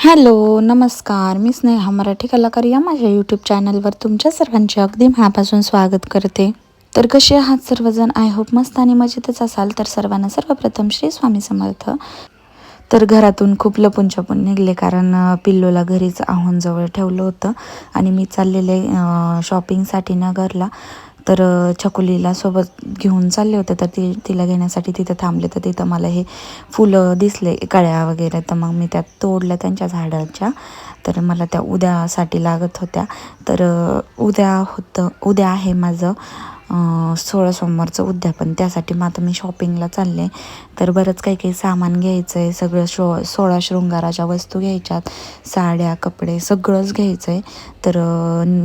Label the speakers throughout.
Speaker 1: Hello नमस्कार. मी स्नेहा मराठी कलाकार या माझ्या यूट्यूब चॅनलवर तुमच्या सर्वांचे अगदी मनापासून स्वागत करते. तर कसे आहात सर्वजण? आय होप मस्त आणि मजेतच असाल. तर सर्वांना सर्वप्रथम श्री स्वामी समर्थ. तर घरातून खूप लपून छपून निघले कारण पिल्लोला घरीच घरीच जवळ ठेवलं होतं आणि मी चाललेले शॉपिंगसाठी नगरला तर छकुलीला सोबत घेऊन चालले होते. तर ती तिला घेण्यासाठी तिथं थांबले. तर तिथं मला हे फुलं दिसले कळ्या वगैरे. तर मग मी त्या तोडल्या त्यांच्या झाडाच्या. तर मला त्या उद्यासाठी लागत होत्या. तर उद्या होतं उद्या आहे माझं सोळा सोमवारचं उद्यापन. त्यासाठी मग आता मी शॉपिंगला चालले. तर बरंच काही काही सामान घ्यायचं आहे सगळं शो सोळा शृंगाराच्या वस्तू घ्यायच्यात साड्या कपडे सगळंच घ्यायचं आहे तर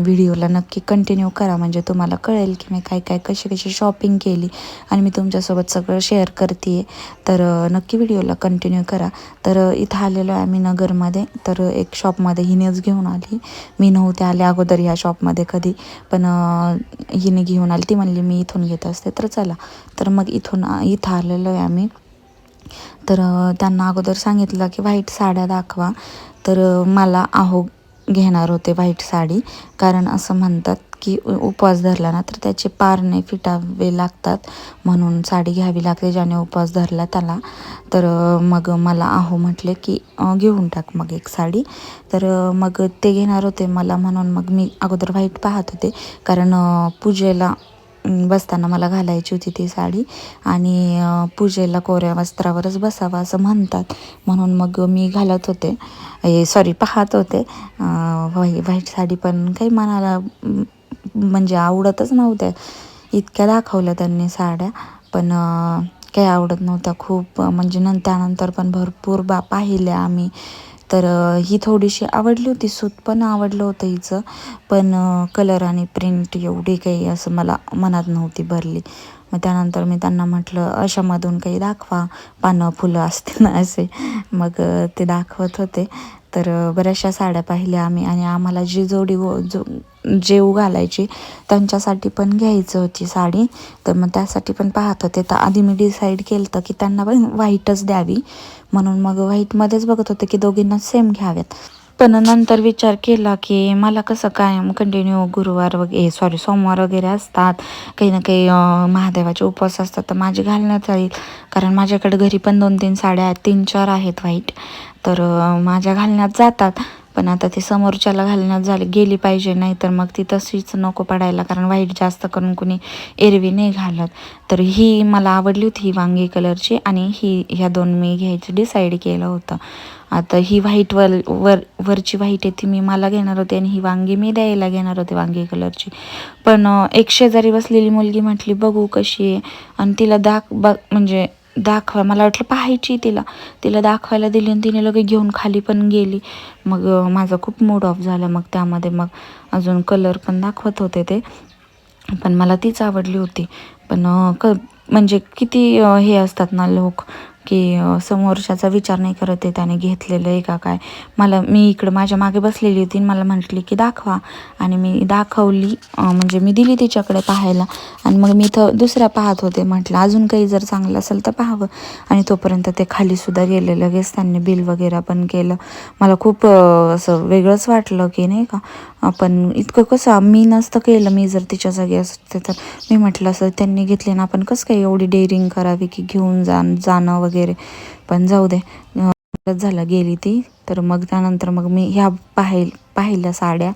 Speaker 1: व्हिडिओला नक्की कंटिन्यू करा. म्हणजे तुम्हाला कळेल की मी काय काय कशी कशी शॉपिंग केली आणि मी तुमच्यासोबत सगळं शेअर करते तर नक्की व्हिडिओला कंटिन्यू करा. तर इथं आलेलो आहे आम्ही नगरमध्ये. तर एक शॉपमध्ये हिनेच घेऊन आली. मी नव्हते आले अगोदर ह्या शॉपमध्ये कधी. पण हिने घेऊन आली. ती म्हणली मी इथून घेत असते तर चला. तर मग इथून इथं आलेलो आहे आम्ही. तर त्यांना अगोदर सांगितलं की व्हाईट साड्या दाखवा. तर मला आहो घेणार होते व्हाईट साडी. कारण असं म्हणतात की उपवास धरला ना तर त्याचे पारणे फिटावे लागतात. म्हणून साडी घ्यावी लागते ज्याने उपवास धरला त्याला. तर मग मला आहो म्हटले की घेऊन टाक मग एक साडी. तर मग ते घेणार होते मला म्हणून मग मी अगोदर व्हाईट पाहत होते. कारण पूजेला बसताना मला घालायची होती ती साडी. आणि पूजेला कोऱ्या वस्त्रावरच बसावं असं म्हणतात. म्हणून मग मी घालत होते. सॉरी पाहत होते. व्हाई व्हाईट साडी पण काही मनाला म्हणजे आवडतच नव्हत्या. इतक्या दाखवल्या त्यांनी साड्या. पण काही आवडत नव्हत्या. खूप म्हणजे न त्यानंतर पण भरपूर बा पाहिल्या आम्ही. तर ही थोडीशी आवडली होती सूत पण आवडलं होतं हिचं. पण कलर आणि प्रिंट एवढी काही असं मला मनात नव्हती भरली. मग त्यानंतर मी त्यांना म्हटलं अशामधून काही दाखवा पानं फुलं असते ना असे. मग ते दाखवत होते. तर बऱ्याचशा साड्या पाहिल्या आम्ही आणि आम्हाला जी जोडी व जो जेऊ घालायची त्यांच्यासाठी पण घ्यायचं होती साडी. तर मग त्यासाठी पण पाहत होते. तर आधी मी डिसाईड केलं होतं की त्यांना पण व्हाईटच द्यावी. म्हणून मग व्हाईटमध्येच बघत होते की दोघींना सेम घ्याव्यात. पण नंतर विचार केला की मला कसं कायम कंटिन्यू गुरुवार वगैरे सॉरी सोमवार वगैरे असतात. काही ना काही महादेवाचे उपवास असतात तर माझे घालण्यात येईल. कारण माझ्याकडे घरी पण दोन तीन साड्या आहेत तीन चार आहेत वाईट तर माझ्या घालण्यात जातात. पण आता ती समोरच्याला घालण्यात झाली गेली पाहिजे नाही तर मग ती तशीच नको पडायला कारण व्हाईट जास्त करून कुणी एरवी नाही घालत. तर ही मला आवडली होती ही वांगी कलरची आणि ही ह्या दोन मी घ्यायची डिसाईड केलं होतं. आता ही व्हाईट वर वर वरची व्हाईट आहे ती मी मला घेणार होते आणि ही वांगी मी द्यायला घेणार होते वांगी कलरची. पण एक शेजारी बसलेली मुलगी म्हटली बघू कशी आहे. आणि तिला दाख बघ म्हणजे दाखवा. मला वाटलं पाहायची तिला. तिला दाखवायला दिली आणि तिने लगेच घेऊन खाली पण गेली. मग माझा खूप मूड ऑफ झाला मग त्यामध्ये. मग अजून कलर पण दाखवत होते ते. पण मला तीच आवडली होती. पण क म्हणजे किती हे असतात ना लोक की समोरच्याचा विचार नाही करत आहे त्याने घेतलेलं आहे का काय. मला मी इकडं माझ्या मागे बसलेली होती मला म्हटली की दाखवा. आणि मी दाखवली म्हणजे मी दिली तिच्याकडे पाहायला. आणि मग मी इथं दुसऱ्या पाहत होते म्हटलं अजून काही जर चांगलं असेल तर पाहावं. आणि तोपर्यंत ते खालीसुद्धा गेले लगेच त्यांनी बिल वगैरे पण केलं. मला खूप असं वेगळंच वाटलं की नाही का. आपण इतकं कसं मी नसतं केलं मी जर तिच्या जागी असते तर. मी म्हटलं असं त्यांनी घेतले ना आपण कसं काही एवढी डेअरिंग करावी की घेऊन जा जाणं वगैरे. वगैरे. पण जाऊ दे. अं, झालं गेली ती. तर मग त्यानंतर मग मी ह्या पाहिल पाहिल्या साड्या.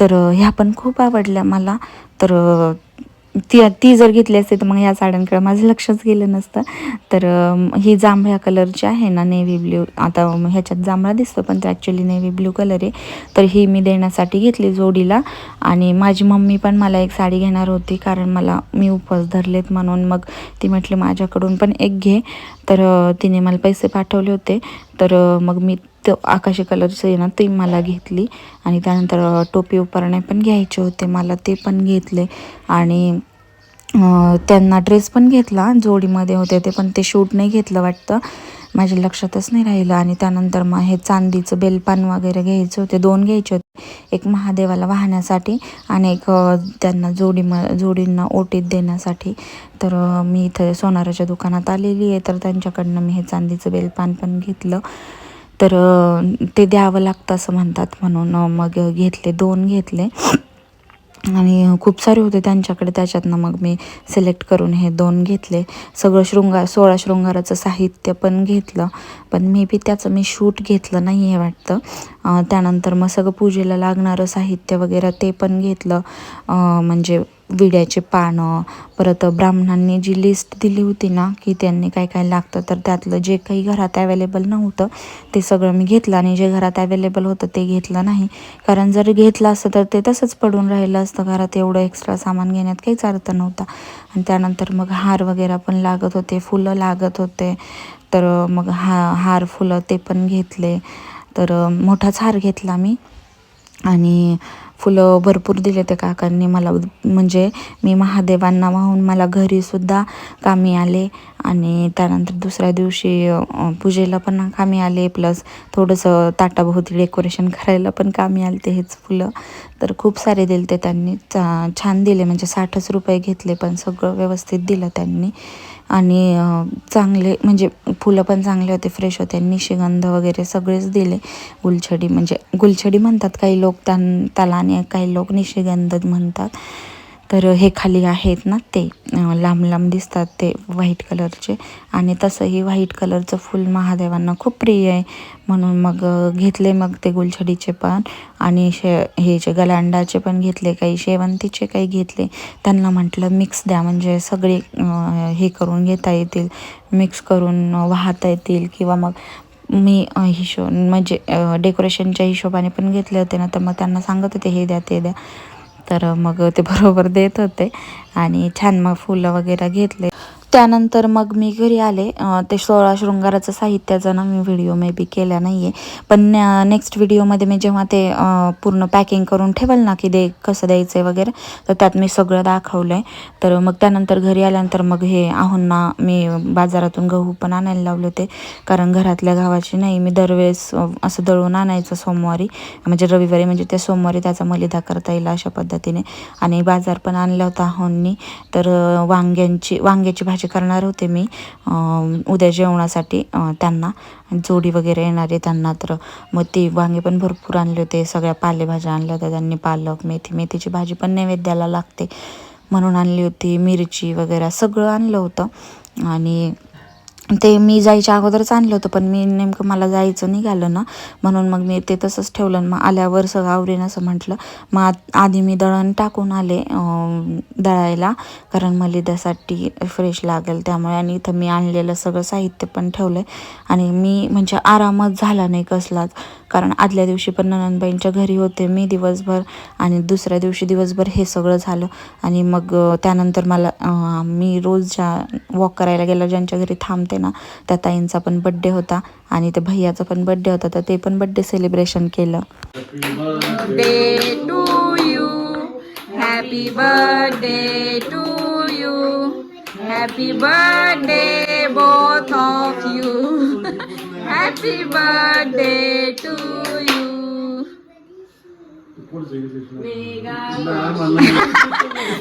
Speaker 1: तर ह्या पण खूप आवडल्या मला. तर ती ती जर घेतली असते तर मग ह्या साड्यांकडे माझं लक्षच गेलं नसतं. तर ही जांभळ्या कलरची आहे ना नेव्ही ब्ल्यू आता ह्याच्यात जांभळा दिसतो पण ते ॲक्च्युली नेव्ही ब्ल्यू कलर आहे. तर ही मी देण्यासाठी घेतली जोडीला आणि माझी मम्मी पण मला एक साडी घेणार होती कारण मला मी उपवास धरलेत म्हणून. मग ती म्हटली माझ्याकडून पण एक घे. तर तिने मला पैसे पाठवले होते. तर मग मी तो आकाशी कलरचं आहे ना ती मला घेतली. आणि त्यानंतर टोपी उपरणे पण घ्यायचे होते. मला ते पण घेतले. आणि त्यांना ड्रेस पण घेतला. जोडीमध्ये होते ते पण ते शूट नाही घेतलं वाटतं. माझ्या लक्षातच नाही राहिलं. आणि त्यानंतर मग हे चांदीचं बेलपान वगैरे घ्यायचे होते. दोन घ्यायचे होते. एक महादेवाला वाहण्यासाठी आणि एक त्यांना जोडी म जोडींना ओटीत देण्यासाठी. तर मी इथं सोनाराच्या दुकानात आलेली आहे. तर त्यांच्याकडनं मी हे चांदीचं बेलपान पण घेतलं. तर ते द्यावं लागतं असं म्हणतात म्हणून मग घेतले दोन घेतले. आणि खूप सारे होते त्यांच्याकडे त्याच्यातनं मग मी सिलेक्ट करून हे दोन घेतले. सगळं शृंगार सोळा शृंगाराचं साहित्य पण घेतलं. पण मे बी त्याचं मी शूट घेतलं नाही आहे वाटतं त्यानंतर मग सगळं पूजेला लागणारं साहित्य वगैरे ते पण घेतलं. म्हणजे विड्याचे पानं परत ब्राह्मणांनी जी लिस्ट दिली होती ना की त्यांनी काय काय लागतं तर त्यातलं जे काही घरात अवेलेबल नव्हतं ते सगळं मी घेतलं. आणि जे घरात अवेलेबल होतं ते घेतलं नाही. कारण जर घेतलं असतं तर ते तसंच पडून राहिलं असतं घरात. एवढं एक्स्ट्रा सामान घेण्यात काहीच अर्थ नव्हता. आणि त्यानंतर मग हार वगैरे पण लागत होते फुलं लागत होते. तर मग हा हार फुलं ते पण घेतले. तर मोठाच हार घेतला मी. आणि फुलं भरपूर दिले ते काकांनी मला म्हणजे मी महादेवांना वाहून मला घरीसुद्धा कामी आले आणि त्यानंतर दुसऱ्या दिवशी पूजेला पण कामी आले प्लस थोडंसं ताटाभोवती डेकोरेशन करायला पण कामी आले ते हेच फुलं. तर खूप सारे दिले ते त्यांनी. चा- छान दिले म्हणजे साठच रुपये घेतले पण सगळं व्यवस्थित दिलं त्यांनी. आणि चांगले म्हणजे फुलं पण चांगले होते फ्रेश होते निशिगंध वगैरे सगळेच दिले. गुलछडी म्हणजे गुलछडी म्हणतात काही लोक त्यां त्याला आणि काही लोक निशिगंध म्हणतात. तर हे खाली आहेत ना ते लांब लांब दिसतात ते व्हाईट कलरचे. आणि तसंही व्हाईट कलरचं फूल महादेवांना खूप प्रिय आहे. म्हणून मग घेतले मग ते गुलछडीचे पण. आणि शे हे जे गलांडाचे पण घेतले काही शेवंतीचे काही घेतले. त्यांना म्हटलं मिक्स द्या. म्हणजे सगळे हे करून घेता येतील मिक्स करून वाहता येतील. किंवा मग मी हिशो म्हणजे डेकोरेशनच्या हिशोबाने पण घेतले होते ना तर मग त्यांना सांगत होते हे द्या ते द्या. तर मग ते बरोबर देत होते. आणि छान मग फुलं वगैरे घेतले. त्यानंतर मग मी घरी आले. ते सोळा शृंगाराचं साहित्याचा ना मी व्हिडिओ मे बी केला नाही आहे पण नेक्स्ट व्हिडिओमध्ये मी जेव्हा ते पूर्ण पॅकिंग करून ठेवल ना की दे कसं द्यायचं आहे वगैरे तर त्यात मी सगळं दाखवलं आहे तर मग त्यानंतर घरी आल्यानंतर मग हे आहोंना मी बाजारातून गहू पण आणायला लावले होते. कारण घरातल्या गावाची नाही मी दरवेळेस असं दळून आणायचं सोमवारी. म्हणजे रविवारी म्हणजे त्या सोमवारी त्याचा मलिदा करता येईल अशा पद्धतीने. आणि बाजार पण आणला होता आहोंनी तर वांग्यांची वांग्याची भाजी करणार होते मी. उद्या जेवणासाठी त्यांना जोडी वगैरे येणारे त्यांना तर. मग ते वांगे पण भरपूर आणले होते सगळ्या पालेभाज्या आणल्या होत्या त्यांनी पालक मेथी मेथीची भाजी पण नैवेद्याला लागते म्हणून आणली होती मिरची वगैरे सगळं आणलं होतं. आणि ते मी जायच्या अगोदरच आणलं होतं पण मी नेमकं मला जायचं निघालं ना म्हणून मग मी ते तसंच ठेवलं आणि मग आल्यावर सगळं आवडेन असं म्हटलं. मग आधी मी दळण टाकून आले दळायला कारण मला त्यासाठी फ्रेश लागेल त्यामुळे आणि इथं मी आणलेलं सगळं साहित्य पण ठेवलं आहे आणि मी म्हणजे आरामच झाला नाही कसलाच कारण आदल्या दिवशी पण ननंदबाईंच्या घरी होते मी दिवसभर आणि दुसऱ्या दिवशी दिवसभर हे सगळं झालं. आणि मग त्यानंतर मला मी रोज ज्या वॉक करायला गेलं ज्यांच्या घरी थांबते होते ना त्या ताईंचा पण बड्डे होता आणि त्या भैयाचा पण बड्डे होता तर ते पण बड्डे सेलिब्रेशन केलं.
Speaker 2: Happy birthday both of you happy birthday to you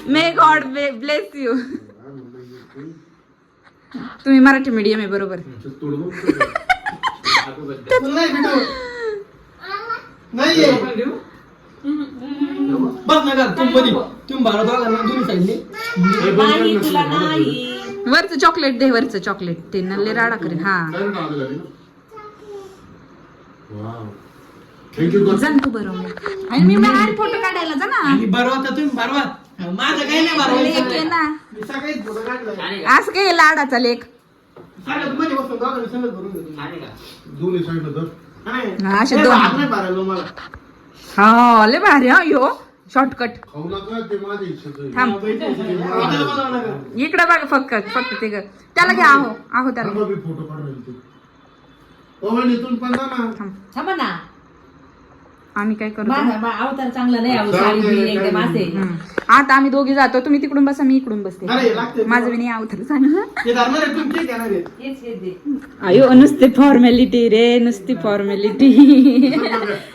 Speaker 2: may god bless you तुम्ही मराठी मीडियम आहे बरोबर. वरचं चॉकलेट दे वरचं चॉकलेट ते नल्ले राडा करेन हा. जा ना तू बरोबर आणि मी फोटो काढायला जा ना.
Speaker 3: तर तुम्ही बरवा माझं काही नाही
Speaker 2: आहे ना.
Speaker 3: मी
Speaker 2: असं काय लाडाचा लेख.
Speaker 3: सगळ्यात मध्ये बसून दोघांनी संगत भरून घेतो.
Speaker 4: दोन्ही साईडला तर?
Speaker 3: नाही.
Speaker 2: हा, असे
Speaker 3: नाही,
Speaker 2: दोन.
Speaker 3: हात नाही भरायला मला
Speaker 2: हा लय भारी हा यो. शॉर्टकट
Speaker 4: खाऊ नका ते माझ्या इच्छेचं आहे.
Speaker 2: थांब.
Speaker 3: लागेल.
Speaker 2: इकडे बघ फक्त फक्त ते ग. त्याला घ्या आहो आहो त्याला.
Speaker 4: थांबा, मी फोटो काढून ते ओ वहिनी, इथून पण जा ना.
Speaker 5: थांबा ना.
Speaker 2: आम्ही काय करतो?
Speaker 5: माझा बा- अवतार चांगला नाही अहो
Speaker 4: जाऊ
Speaker 5: साडी
Speaker 4: दे,
Speaker 5: बिडी एकदम
Speaker 4: काही
Speaker 5: असे.
Speaker 2: हम्म. आता आम्ही दोघी जातो. तुम्ही तिकडून बसा मी इकडून बसते.
Speaker 3: लागते.
Speaker 2: माझं बी नाही चांगलं
Speaker 3: ते.
Speaker 5: हेच हे दे.
Speaker 2: अयो नुसती फॉर्मॅलिटी रे नुसती फॉर्मॅलिटी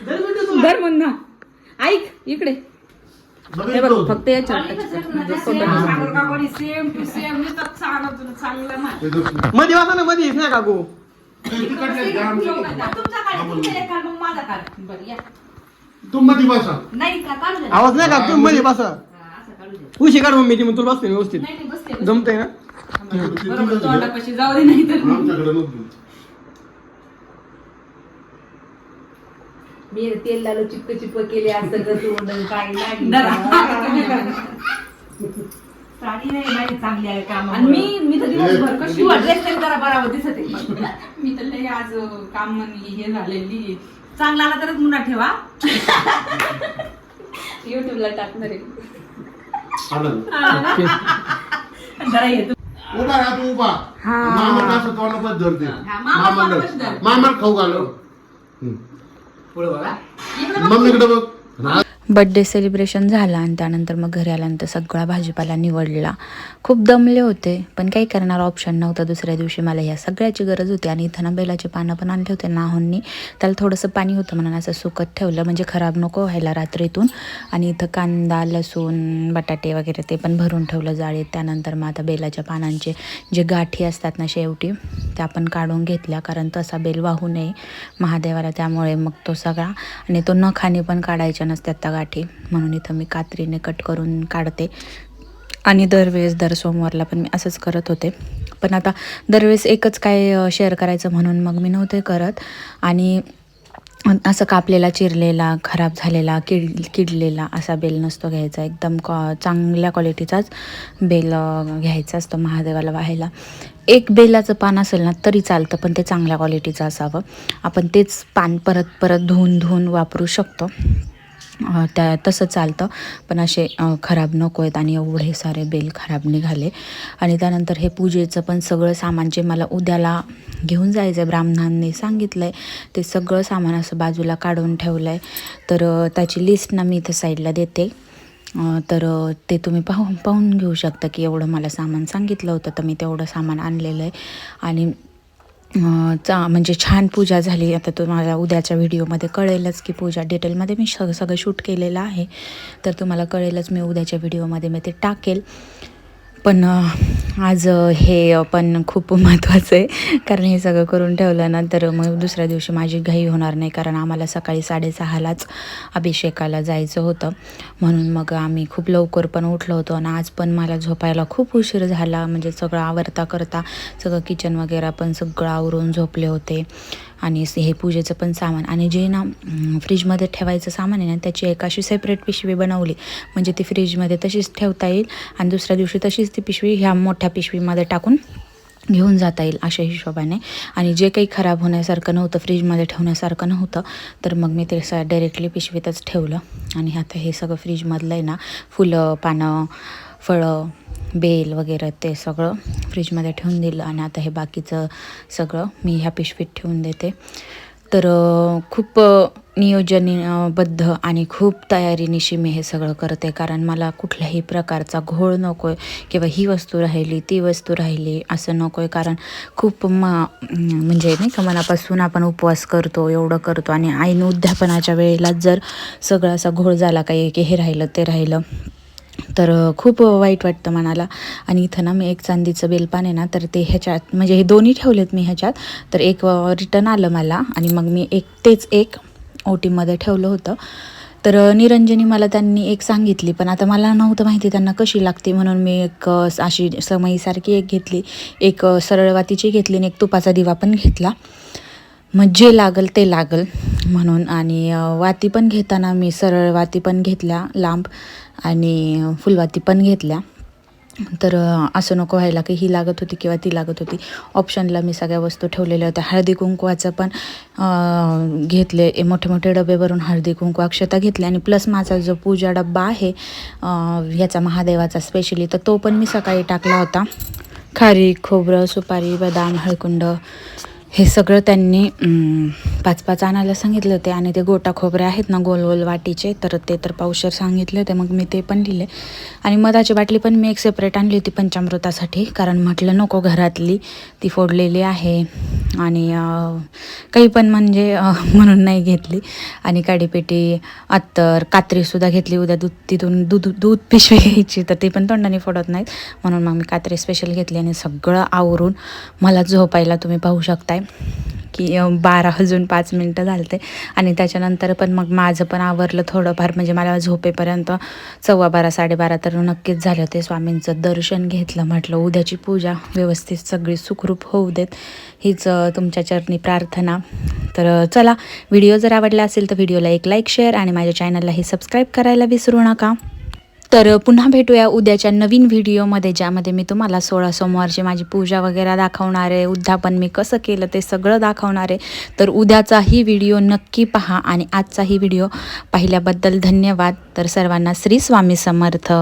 Speaker 3: धर म्हणजे तू.
Speaker 2: बर म्हणा ऐक इकडे.
Speaker 4: बघा
Speaker 2: हे बघ
Speaker 4: इथं.
Speaker 2: फक्त.
Speaker 4: ते जर-
Speaker 3: मध्ये वाचा ना मध्ये. काकू.
Speaker 5: माझा काढ. बरं या.
Speaker 4: तू मध्ये बसा.
Speaker 5: नाही का काढू द्या.
Speaker 3: आवाज नाही का? तुम्ही मध्ये बसा.
Speaker 5: हा, असं काढू द्या.
Speaker 3: उशी काढ मम्मी ती मग तुला बसते व्यवस्थित.
Speaker 5: नाही नाही बसते
Speaker 3: जमतंय ना?
Speaker 5: बरोबर तोंडापाशी जाऊ दे नाही तर
Speaker 4: आमच्याकडे नको
Speaker 5: मी तेल लावलं चिपक चिपक केले काय साडी नाही माझी चांगली आहे काम आणि मी मी तर दिवसभर कशी ड्रेस तरी जरा बराबर दिसत. आहे
Speaker 2: मी तर लय आज काम हे झालेली.
Speaker 5: चांगला आला तरच मुन्हा ठेवा.
Speaker 2: युट्यूबला टाकणार आहे.
Speaker 4: आलं
Speaker 5: जरा येतो
Speaker 4: उभा राहा तू उभा. मामा असं तोंडापात धरते?
Speaker 5: मामा तोंडापाशी धर.
Speaker 4: मामा खाऊ घालो.
Speaker 3: पुढे बघा.
Speaker 4: मम्मीकडे बघ.
Speaker 1: बड्डे सेलिब्रेशन झालं आणि त्यानंतर मग घरी आल्यानंतर सगळा भाजीपाला निवडला. खूप दमले होते पण काही करणार ऑप्शन नव्हतं. दुसऱ्या दिवशी मला ह्या सगळ्याची गरज होती आणि इथं ना बेलाचे पानं पण आणले होते नाहोंनी. त्याला थोडंसं पाणी होतं म्हणून असं सुकत ठेवलं. म्हणजे खराब नको व्हायला रात्रीतून. आणि इथं कांदा लसूण बटाटे वगैरे ते पण भरून ठेवलं जाळीत. त्यानंतर मग आता बेलाच्या पानांचे जे गाठी असतात ना शेवटी त्या पण काढून घेतल्या. कारण तसा बेल वाहू नये महादेवाला त्यामुळे मग तो सगळा. आणि तो नखाने पण काढायच्या नसतात त्या गाठी म्हणून इथं मी कात्रीने कट करून काढते. आणि दरवेळेस दर सोमवारला पण मी असंच करत होते. पण आता दरवेळेस एकच काय शेअर करायचं म्हणून मग मी नव्हते करत. आणि असं कापलेला चिरलेला खराब झालेला किड किडलेला असा बेल नसतो घ्यायचा. एकदम कॉ चांगल्या क्वालिटीचाच बेल घ्यायचा असतो महादेवाला वाहायला. एक बेलाचं पान असेल ना तरी चालतं पण ते चांगल्या क्वालिटीचं असावं. आपण तेच पान परत परत धुवून धुवून वापरू शकतो. त्या तसं चालतं. पण असे खराब नको आहेत आणि एवढे सारे बेल खराब निघाले. आणि त्यानंतर हे पूजेचं पण सगळं सामान जे मला उद्याला घेऊन जायचं आहे ब्राह्मणांनी सांगितलं आहे ते सगळं सामान असं बाजूला काढून ठेवलं आहे तर त्याची लिस्ट ना मी इथं साईडला देते. तर ते तुम्ही पाहून पाहून घेऊ शकता की एवढं मला सामान सांगितलं होतं तर मी तेवढं सामान आणलेलं आहे. आणि चा म्हणजे छान पूजा झाली. आता तुम्हाला उद्याच्या व्हिडिओमध्ये कळेलच की पूजा डिटेलमध्ये मी सगळं सगळं शूट केलेलं आहे. तर तुम्हाला कळेलच मी उद्याच्या व्हिडिओमध्ये मी ते टाकेल. पण आज हे पण खूप महत्त्वाचं आहे. कारण हे सगळं करून ठेवलं ना तर मग दुसऱ्या दिवशी माझी घाई होणार नाही. कारण आम्हाला सकाळी साडेसहालाच अभिषेकाला जायचं होतं. म्हणून मग आम्ही खूप लवकर पण उठलो होतो. आणि आज पण मला झोपायला खूप उशीर झाला. म्हणजे सगळं आवरता करता सगळं किचन वगैरे पण सगळं आवरून झोपले होते. आणि हे पूजेचं पण सामान. आणि जे ना फ्रीजमध्ये ठेवायचं सामान आहे ना त्याची एक अशी सेपरेट पिशवी बनवली. म्हणजे ती फ्रीजमध्ये तशीच ठेवता येईल आणि दुसऱ्या दिवशी तशीच ती पिशवी ह्या मोठ्या पिशवीमध्ये टाकून घेऊन जाता येईल अशा हिशोबाने. आणि जे काही खराब होण्यासारखं नव्हतं फ्रीजमध्ये ठेवण्यासारखं नव्हतं तर मग मी ते स डायरेक्टली पिशवीतच ठेवलं. आणि आता हे सगळं फ्रीजमधलं आहे ना फुलं पानं फळं बेल वगैरे ते सगळं फ्रीजमध्ये ठेवून दिलं आणि आता हे बाकीचं सगळं मी ह्या पिशवीत ठेवून देते. तर खूप नियोजनबद्ध आणि खूप तयारीनिशी मी हे सगळं करते कारण मला कुठल्याही प्रकारचा घोळ नको आहे किंवा ही वस्तू राहिली ती वस्तू राहिली असं नको आहे कारण खूप म म्हणजे नाही का मनापासून आपण उपवास करतो एवढं करतो आणि आईन उद्यापनाच्या वेळेला जर सगळा असा घोळ झाला काही की हे राहिलं ते राहिलं तर खूप वाईट वाटतं मनाला. आणि इथं ना मी एक चांदीचं बेलपान आहे ना तर ते ह्याच्यात म्हणजे हे दोन्ही ठेवलेत मी ह्याच्यात. तर एक रिटर्न आलं मला आणि मग मी एक तेच एक ओ टीमध्ये ठेवलं होतं. तर निरंजनी मला त्यांनी एक सांगितली पण आता मला नव्हतं माहिती त्यांना कशी लागते म्हणून मी एक अशी समईसारखी एक घेतली. एक सरळवातीची घेतली आणि एक तुपाचा दिवा पण घेतला. मग जे लागल ते लागल म्हणून आणि वाती पण घेताना मी सरळ वाती पण घेतल्या लांब. आणि फुलवाती पण घेतल्या. तर असं नको व्हायला की ही लागत होती किंवा ती लागत होती. ऑप्शनला मी सगळ्या वस्तू ठेवलेल्या होत्या. हळदी कुंकवाचं पण घेतले. मोठे मोठे डबे भरून हळदी कुंकू अक्षता घेतले. आणि प्लस माझा जो पूजा डब्बा आहे ह्याचा महादेवाचा स्पेशली तर तो पण मी सकाळी टाकला होता. खारी खोबरं सुपारी बदाम हळकुंड हे सगळं त्यांनी पाच पाच आणायला सांगितले होते आणि ते गोटा खोबरे आहेत ना गोल गोल वाटीचे तर ते तर पावशर सांगितले होते मग मी ते पण लिहिले. आणि मधाची बाटली पण मी एक सेपरेट आणली होती पंचामृतासाठी कारण म्हटलं नको घरातली ती फोडलेली आहे. आणि काही पण म्हणजे म्हणून नाही घेतली. आणि काडीपेटी अत्तर कात्रीसुद्धा घेतली. उद्या दूध तिथून दूध दूध पिशवी घ्यायची तर ती पण तोंडाने फोडत नाहीत. म्हणून मग मी कात्री स्पेशल घेतली आणि सगळं आवरून मला झोपायला तुम्ही पाहू शकताय. की बारा अजून पाच मिनटं झालते. आणि त्याच्यानंतर पण मग माझं पण आवरलं थोडंफार. म्हणजे मला झोपेपर्यंत सव्वा बारा साडेबारा तर नक्कीच झालं ते स्वामींचं दर्शन घेतलं म्हटलं उद्याची पूजा व्यवस्थित सगळी सुखरूप होऊ देत. हीच तुमच्या चरणी प्रार्थना. तर चला व्हिडिओ जर आवडला असेल तर व्हिडिओला एक लाईक शेअर आणि माझ्या चॅनललाही सबस्क्राईब करायला विसरू नका. तर पुन्हा भेटूया उद्याच्या नवीन व्हिडिओमध्ये ज्यामध्ये मी तुम्हाला सोळा सोमवारची माझी पूजा वगैरे दाखवणार आहे उद्यापन मी कसं केलं ते सगळं दाखवणार आहे. तर उद्याचाही व्हिडिओ नक्की पहा आणि आजचाही व्हिडिओ पाहिल्याबद्दल धन्यवाद. तर सर्वांना श्री स्वामी समर्थ.